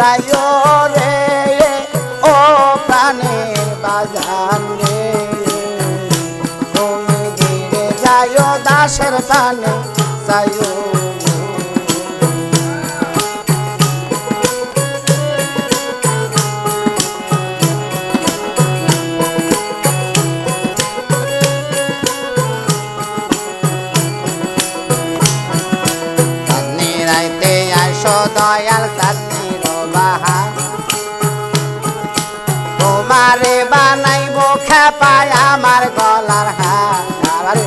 যাইও রে ও প্রাণের বাজান রে। তুমি ধীরে যাইও দাসের প্রাণে খেপায় আমার গলার হার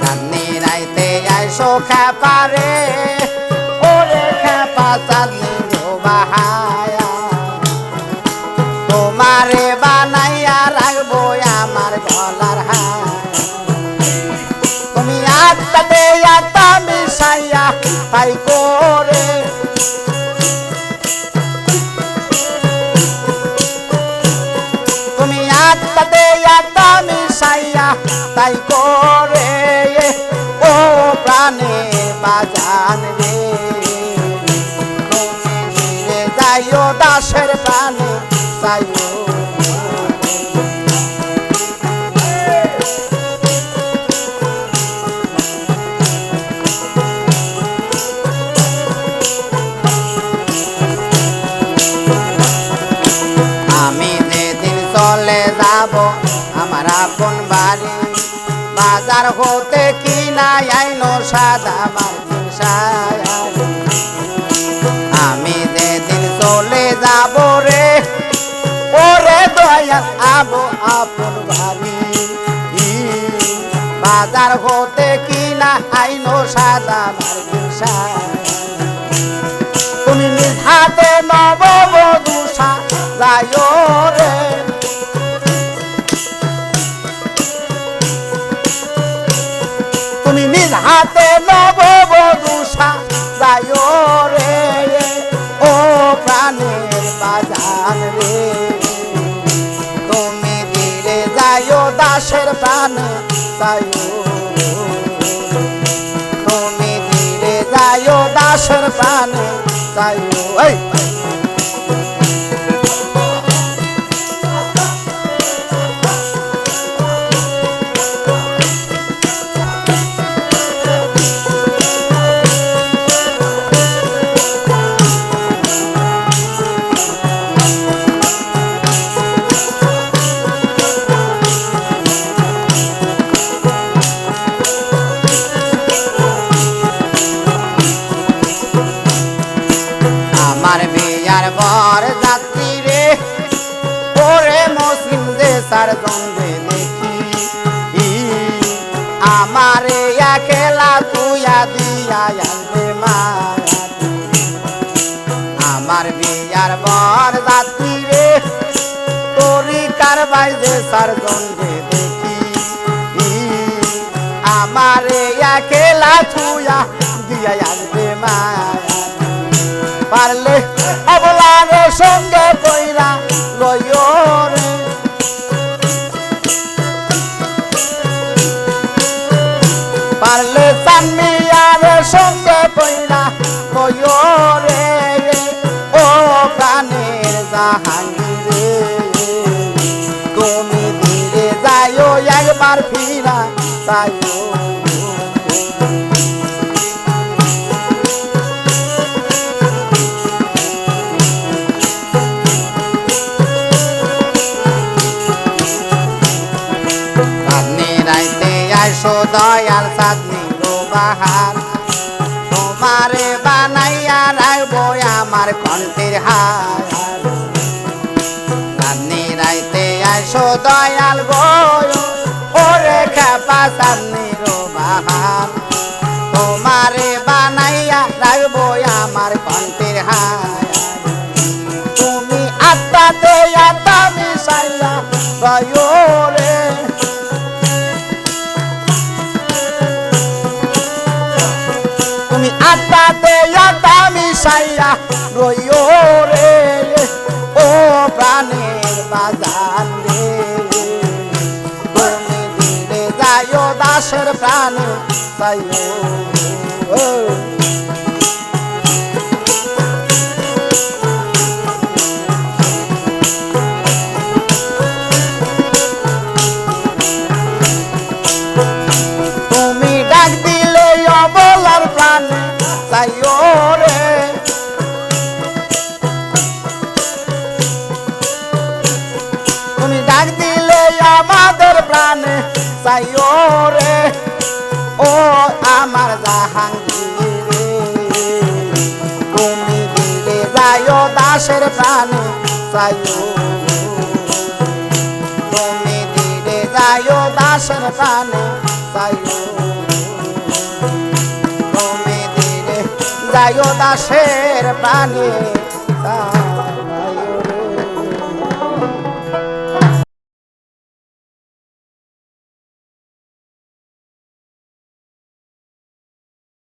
চাঁদনি রাইতে আইসো খেপারে। ওরে খেপা চাঁদনির বাহায়া। তোমারে বানাইয়া রাখব আমার গলার হার তুমি আত্মাতে আত্মা মিশাইয়া, তাই তাই করে। ও প্রাণে বাজান রে। যাইও দাসের প্রাণে যাইও বাজার হতে কি না আইনো সাদা আমি যেদিন চলে যাব রে, ওরে দয়াল আবো আপন বাড়ি বাজার হতে কি না আইনো সাদা। তুমি নিজ হাতে নববধূষা যাইও তুমি ধীরে যাইও দাসর পানে এই বর যাত্রী রে। ওরে মুসলিম দেশার দ্বন্দ্বে দেখি। আমার একেলা তুইয়া দিয়া আমার বিয়ার বর যাত্রী রে তোরি কারবাই দেশার দ্বন্দ্বে দেখি। আমার একেলা তুইয়া দিয়া আনবে মায়া পারলে অবলারে সঙ্গে কইরা লইও রে। পারলে চান্দিয়ারে সঙ্গে কইরা লইও ও প্রাণের জাহাঙ্গীরে, তুমি ধীরে যাইও, একবার ফিরা যাইও। কণ্ঠের হার। চাঁদনি রাইতে আইসো দয়াল গো ওরে খেপা চাঁদনি বাহার। তোমারে বানাইয়া রাখব আমার কণ্ঠের হার। তুমি আত্মাতে আত্মা মিশাইয়া গয়ো বাসাইও তুমি ডাক দিলে অবলার প্রাণে তাইও তুমি ডাক দিলে আমাদের প্রাণে তাইও রে। আমার জাহাঙ্গীর তুমি দিলে যাইও দাসের প্রাণে চাইও তুমি দিলে যাইও দাসের প্রাণে চাইও তুমি দিলে যাইও দাসের প্রাণে চাইও